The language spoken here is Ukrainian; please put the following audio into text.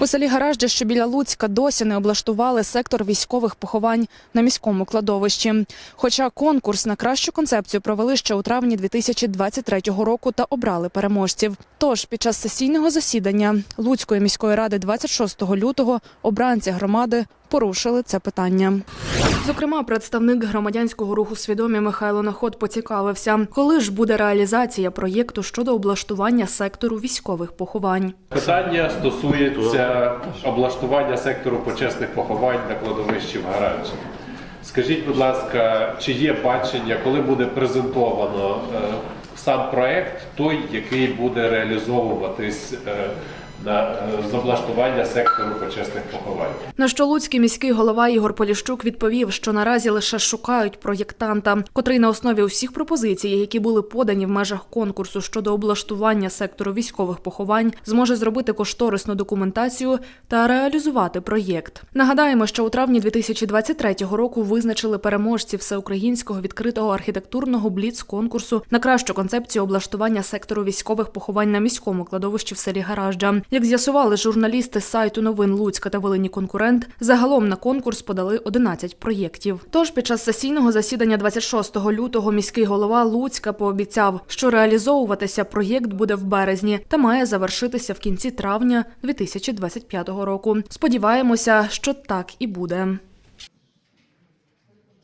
У селі Гараждя, що біля Луцька, досі не облаштували сектор військових поховань на міському кладовищі. Хоча конкурс на кращу концепцію провели ще у травні 2023 року та обрали переможців. Тож під час сесійного засідання Луцької міської ради 26 лютого обранці громади порушили це питання. Зокрема, представник громадянського руху свідомі Михайло Наход поцікавився, коли ж буде реалізація проєкту щодо облаштування сектору військових поховань. Питання стосується облаштування сектору почесних поховань на кладовищі в гаражі. Скажіть, будь ласка, чи є бачення, коли буде презентовано е, сам проект, той, який буде реалізовуватись е, з облаштування сектору почесних поховань? На що Луцький міський голова Ігор Поліщук відповів, що наразі лише шукають проєктанта, котрий на основі усіх пропозицій, які були подані в межах конкурсу щодо облаштування сектору військових поховань, зможе зробити кошторисну документацію та реалізувати проєкт. Нагадаємо, що у травні 2023 року визначили переможців всеукраїнського відкритого архітектурного бліц-конкурсу на кращу концепцію облаштування сектору військових поховань на міському кладовищі в селі Гаражджа. Як з'ясували журналісти з сайту новин Луцька та Волині конкурент, загалом на конкурс подали 11 проєктів. Тож під час сесійного засідання 26 лютого міський голова Луцька пообіцяв, що реалізовуватися проєкт буде в березні та має завершитися в кінці травня 2025 року. Сподіваємося, що так і буде.